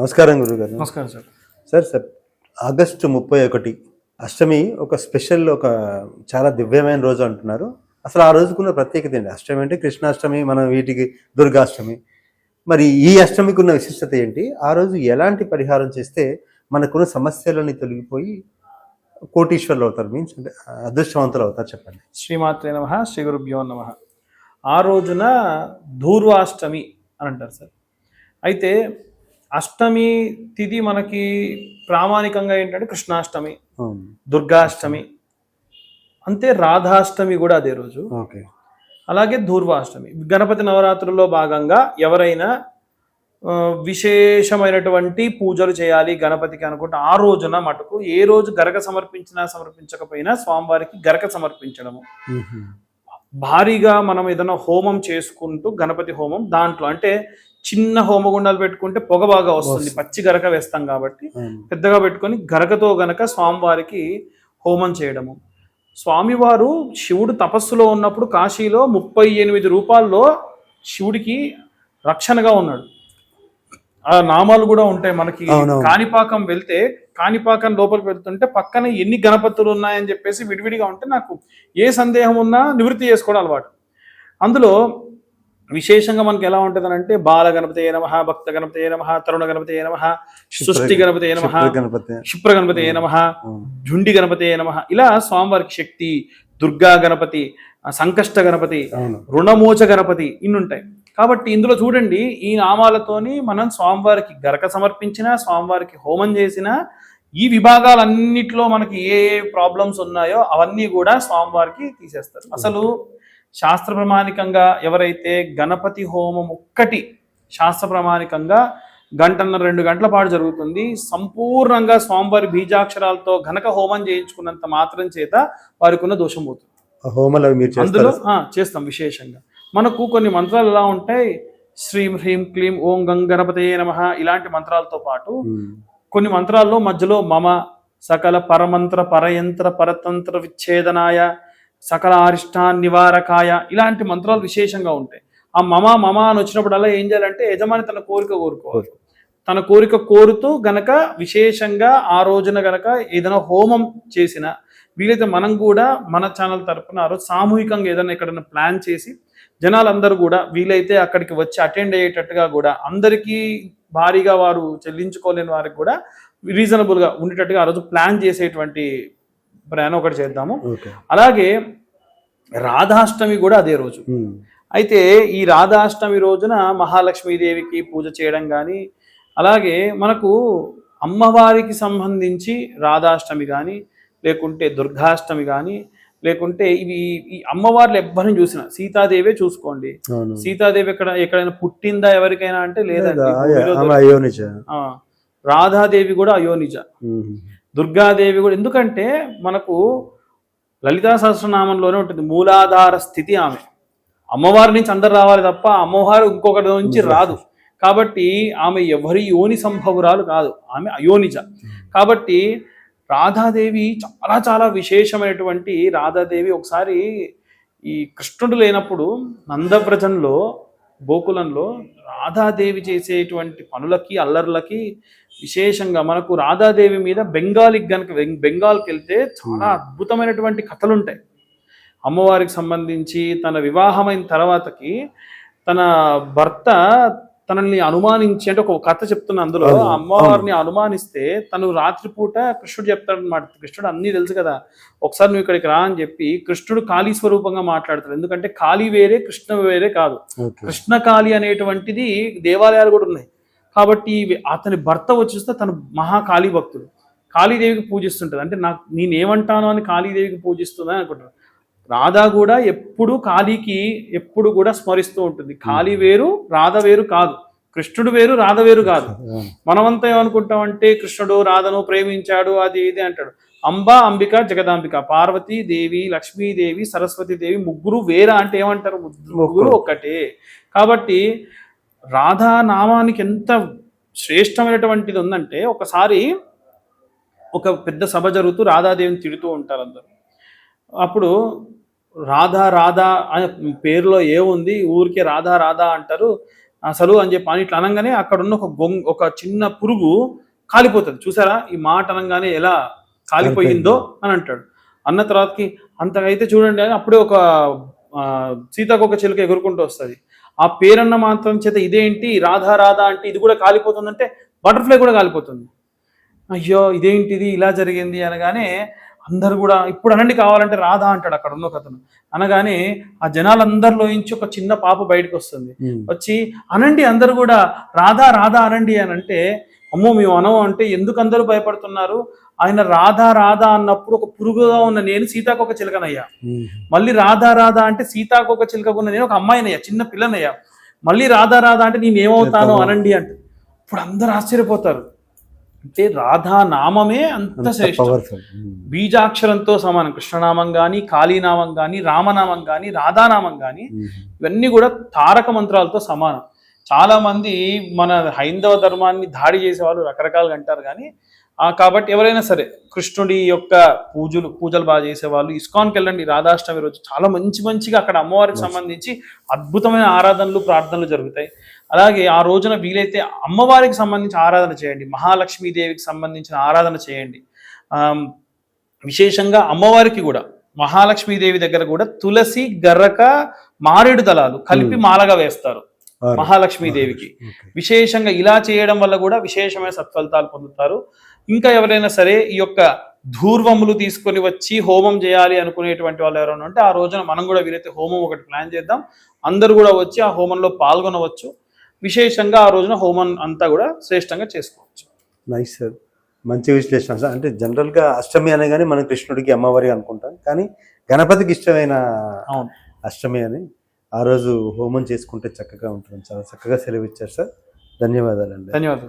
నమస్కారం గురుగారు. నమస్కారం సార్. సార్ సార్ ఆగస్టు ముప్పై ఒకటి అష్టమి ఒక స్పెషల్ ఒక చాలా దివ్యమైన రోజు అంటున్నారు. అసలు ఆ రోజుకున్న ప్రత్యేకత ఏంటి? అష్టమి అంటే కృష్ణాష్టమి మనం వీటికి దుర్గాష్టమి. మరి ఈ అష్టమికి ఉన్న విశిష్టత ఏంటి? ఆ రోజు ఎలాంటి పరిహారం చేస్తే మనకున్న సమస్యలని తొలగిపోయి కోటీశ్వర్లు అవుతారు మీన్స్ అంటే అదృష్టవంతులు అవుతారు చెప్పండి. శ్రీమాత్రే నమ శ్రీ గురుభ్యో నమ. ఆ రోజున ధూర్వాష్టమి అని అంటారు సార్. అయితే అష్టమి తిథి మనకి ప్రామాణికంగా ఏంటంటే కృష్ణాష్టమి. దుర్గాష్టమి అంతే రాధాష్టమి కూడా అదే రోజు ఓకే అలాగే ధూర్వాష్టమి గణపతి నవరాత్రుల్లో భాగంగా ఎవరైనా విశేషమైనటువంటి పూజలు చేయాలి గణపతికి అనుకుంటే ఆ రోజున మటుకు ఏ రోజు గరక సమర్పించినా సమర్పించకపోయినా స్వామివారికి గరక సమర్పించడము. భారీగా మనం ఏదైనా హోమం చేసుకుంటూ గణపతి హోమం దాంట్లో అంటే చిన్న హోమగుండాలు పెట్టుకుంటే పొగ బాగా వస్తుంది. పచ్చి గరక వేస్తాం కాబట్టి. పెద్దగా పెట్టుకొని గరకతో గనక స్వామివారికి హోమం చేయడము. స్వామివారు శివుడు తపస్సులో ఉన్నప్పుడు కాశీలో ముప్పై ఎనిమిది రూపాల్లో శివుడికి రక్షణగా ఉన్నాడు. ఆ నామాలు కూడా ఉంటాయి మనకి. కాణిపాకం వెళ్తే కాణిపాకం లోపలికి వెళ్తుంటే పక్కన ఎన్ని గణపతులు ఉన్నాయని చెప్పేసి విడివిడిగా ఉంటే నాకు ఏ సందేహం ఉన్నా నివృత్తి చేసుకోవడం అలవాటు. అందులో విశేషంగా మనకి ఎలా ఉంటుంది అంటే బాల గణపతి నమ భక్త గణపతి నమ తరుణ గణపతి నమ సృష్టి గణపతి నమ శుక్ర గణపతి క్షిప్ర గణపతి నమ అవును. జుండి గణపతి నమ ఇలా స్వామివారికి శక్తి దుర్గా గణపతి సంకష్ట గణపతి రుణమోచ గణపతి ఇన్ని ఉంటాయి కాబట్టి ఇందులో చూడండి ఈ నామాలతోని మనం స్వామివారికి గరక సమర్పించినా స్వామివారికి హోమం చేసినా ఈ విభాగాలన్నిటిలో మనకి ఏ ఏ ప్రాబ్లమ్స్ ఉన్నాయో అవన్నీ కూడా స్వామివారికి తీసేస్తారు. అసలు శాస్త్ర ప్రమాణికంగా ఎవరైతే గణపతి హోమం ఒక్కటి శాస్త్ర ప్రమాణికంగా గంటన్నర రెండు గంటల పాటు జరుగుతుంది సంపూర్ణంగా స్వామివారి బీజాక్షరాలతో గణక హోమం చేయించుకున్నంత మాత్రం చేత వారికి ఉన్న దోషం పోతుంది. హోమాలు అందులో చేస్తాం విశేషంగా. మనకు కొన్ని మంత్రాలు ఎలా ఉంటాయి? శ్రీం హ్రీం క్లీం ఓం గం గణపతయే నమ ఇలాంటి మంత్రాలతో పాటు కొన్ని మంత్రాల్లో మధ్యలో మమ సకల పరమంత్ర పరయంత్ర పరతంత్ర విచ్ఛేదనాయ సకల అరిష్టా నివారకాయ ఇలాంటి మంత్రాలు విశేషంగా ఉంటాయి. ఆ మమ మమ అని వచ్చినప్పుడల్లా ఏం చేయాలంటే యజమాని తన కోరిక కోరుకోవాలి. తన కోరిక కోరుతూ గనక విశేషంగా ఆ రోజున గనక ఏదైనా హోమం చేసిన వీలైతే మనం కూడా మన ఛానల్ తరపున ఆ రోజు సామూహికంగా ఏదైనా ఎక్కడైనా ప్లాన్ చేసి జనాలందరూ కూడా వీలైతే అక్కడికి వచ్చి అటెండ్ అయ్యేటట్టుగా కూడా అందరికీ భారీగా వారు చెల్లించుకోలేని వారికి కూడా రీజనబుల్గా ఉండేటట్టుగా ఆ రోజు ప్లాన్ చేసేటువంటి ప్రయాణం ఒకటి చేద్దాము. అలాగే రాధాష్టమి కూడా అదే రోజు. అయితే ఈ రాధాష్టమి రోజున మహాలక్ష్మీదేవికి పూజ చేయడం కానీ అలాగే మనకు అమ్మవారికి సంబంధించి రాధాష్టమి కానీ లేకుంటే దుర్గాష్టమి కానీ లేకుంటే ఇవి ఈ అమ్మవార్లు ఎవ్వరిని చూసినా సీతాదేవే చూసుకోండి. సీతాదేవి ఎక్కడ ఎక్కడైనా పుట్టిందా ఎవరికైనా అంటే లేదండి. రాధాదేవి కూడా అయోనిజ. దుర్గాదేవి కూడా ఎందుకంటే మనకు లలితా సహస్రనామంలోనే ఉంటుంది మూలాధార స్థితి ఆమె. అమ్మవారి నుంచి అందరు రావాలి తప్ప అమ్మవారు ఇంకొకటి నుంచి రాదు. కాబట్టి ఆమె ఎవరి యోని సంభవురాలు కాదు ఆమె అయోనిజ. కాబట్టి రాధాదేవి చాలా చాలా విశేషమైనటువంటి రాధాదేవి. ఒకసారి ఈ కృష్ణుడు లేనప్పుడు నందవ్రజంలో గోకులంలో రాధాదేవి చేసేటువంటి పనులకి అల్లర్లకి విశేషంగా మనకు రాధాదేవి మీద బెంగాల్కి గనుక బెంగాల్కి వెళ్తే చాలా అద్భుతమైనటువంటి కథలు ఉంటాయి అమ్మవారికి సంబంధించి తన వివాహమైన తర్వాతకి తన భర్త తనని అనుమానించి అంటే ఒక కథ చెప్తున్నా అందులో అమ్మవారిని అనుమానిస్తే తను రాత్రిపూట కృష్ణుడు చెప్తాడు అనమాట కృష్ణుడు అన్నీ తెలుసు కదా. ఒకసారి నువ్వు ఇక్కడికి రా అని చెప్పి కృష్ణుడు కాళీ స్వరూపంగా మాట్లాడతాడు. ఎందుకంటే కాళీ వేరే కృష్ణ వేరే కాదు. ఓకే. కృష్ణకాళి అనేటువంటిది దేవాలయాలు కూడా ఉన్నాయి. కాబట్టి అతని భర్త వచ్చేస్తే తను మహాకాళీ భక్తుడు. కాళీదేవికి పూజిస్తుంటది. అంటే నాకు నేనేమంటాను అని కాళీదేవికి పూజిస్తుందని అనుకుంటాను రాధా కూడా ఎప్పుడు కాళీకి ఎప్పుడు కూడా స్మరిస్తూ ఉంటుంది. కాళీ వేరు రాధ వేరు కాదు. కృష్ణుడు వేరు రాధ వేరు కాదు. మనమంతా ఏమనుకుంటామంటే కృష్ణుడు రాధను ప్రేమించాడు అది ఇది అంటాడు. అంబ అంబిక జగదాంబిక పార్వతీ దేవి లక్ష్మీదేవి సరస్వతి దేవి ముగ్గురు వేరా అంటే ఏమంటారు? ముగ్గురు ఒక్కటే కాబట్టి రాధా నామానికి ఎంత శ్రేష్టమైనటువంటిది ఉందంటే ఒకసారి ఒక పెద్ద సభ జరుగుతూ రాధాదేవిని తిడుతూ ఉంటారు అందరు అప్పుడు రాధా రాధా అనే పేరులో ఏముంది? ఊరికే రాధా రాధా అంటారు. అసలు అని చెప్పి అని ఇట్లా అనగానే అక్కడ ఉన్న ఒక గొంగ ఒక చిన్న పురుగు కాలిపోతుంది. చూసారా? ఈ మాట అనగానే ఎలా కాలిపోయిందో అని అంటాడు. అన్న తర్వాతకి అంతకైతే చూడండి అని అప్పుడే ఒక సీతాకొక చిలుక ఎగురుకుంటూ వస్తుంది. ఆ పేరన్న మాత్రం చేత ఇదేంటి? రాధా రాధా అంటే ఇది కూడా కాలిపోతుందంటే బటర్ఫ్లై కూడా కాలిపోతుంది. అయ్యో ఇదేంటిది? ఇలా జరిగింది అనగానే అందరు కూడా ఇప్పుడు అనండి కావాలంటే రాధా అంటాడు అక్కడ ఉన్న అతను. అనగానే ఆ జనాలందరిలో నుంచి ఒక చిన్న పాప బయటకు వస్తుంది. వచ్చి అనండి అందరు కూడా రాధా రాధా అనండి అని అంటే అమ్మో మేము అనము అంటే ఎందుకు అందరూ భయపడుతున్నారు? ఆయన రాధా రాధా అన్నప్పుడు ఒక పురుగుగా ఉన్న నేను సీతాకొక చిలకనయ్యా. మళ్ళీ రాధా రాధా అంటే సీతాకొక చిలకకున్న నేను ఒక అమ్మాయినయ్యా చిన్న పిల్లనయ్యా. మళ్ళీ రాధా రాధా అంటే నేను ఏమవుతాను అనండి అంటే. ఇప్పుడు అందరు ఆశ్చర్యపోతారు. అంటే రాధా నామమే అంత శ్రేష్టం బీజాక్షరంతో సమానం. కృష్ణనామం కానీ కాళీనామం కానీ రామనామం కానీ రాధానామం కానీ ఇవన్నీ కూడా తారక మంత్రాలతో సమానం. చాలా మంది మన హైందవ ధర్మాన్ని దాడి చేసే వాళ్ళు రకరకాలుగా అంటారు కానీ కాబట్టి ఎవరైనా సరే కృష్ణుడి యొక్క పూజలు పూజలు బాగా చేసేవాళ్ళు. ఇస్కాన్కి వెళ్ళండి రాధాష్టమి రోజు. చాలా మంచి మంచిగా అక్కడ అమ్మవారికి సంబంధించి అద్భుతమైన ఆరాధనలు ప్రార్థనలు జరుగుతాయి. అలాగే ఆ రోజున వీలైతే అమ్మవారికి సంబంధించి ఆరాధన చేయండి. మహాలక్ష్మీదేవికి సంబంధించిన ఆరాధన చేయండి. విశేషంగా అమ్మవారికి కూడా మహాలక్ష్మీదేవి దగ్గర కూడా తులసి గర్రక మారేడు దళాలు కలిపి మాలగా వేస్తారు. మహాలక్ష్మీదేవికి. విశేషంగా ఇలా చేయడం వల్ల కూడా విశేషమైన సత్ఫలితాలు పొందుతారు. ఇంకా ఎవరైనా సరే ఈ యొక్క ధూర్వములు తీసుకొని వచ్చి హోమం చేయాలి అనుకునేటువంటి వాళ్ళు ఎవరైనా ఉంటే ఆ రోజున మనం కూడా వీలైతే హోమం ఒకటి ప్లాన్ చేద్దాం. అందరూ కూడా వచ్చి ఆ హోమంలో పాల్గొనవచ్చు. విశేషంగా ఆ రోజున హోమం అంతా కూడా శ్రేష్టంగా చేసుకోవచ్చు. Nice sir. మంచి విశ్లేషణ సార్. అంటే జనరల్గా అష్టమి అనగానే మనం కృష్ణుడికి అమ్మవారి అనుకుంటాం. కానీ గణపతికి ఇష్టమైన అవును. అష్టమి అని ఆ రోజు హోమం చేసుకుంటే చక్కగా ఉంటుంది చాలా చక్కగా సెలవు ఇచ్చారు సార్. ధన్యవాదాలండి. ధన్యవాదాలు.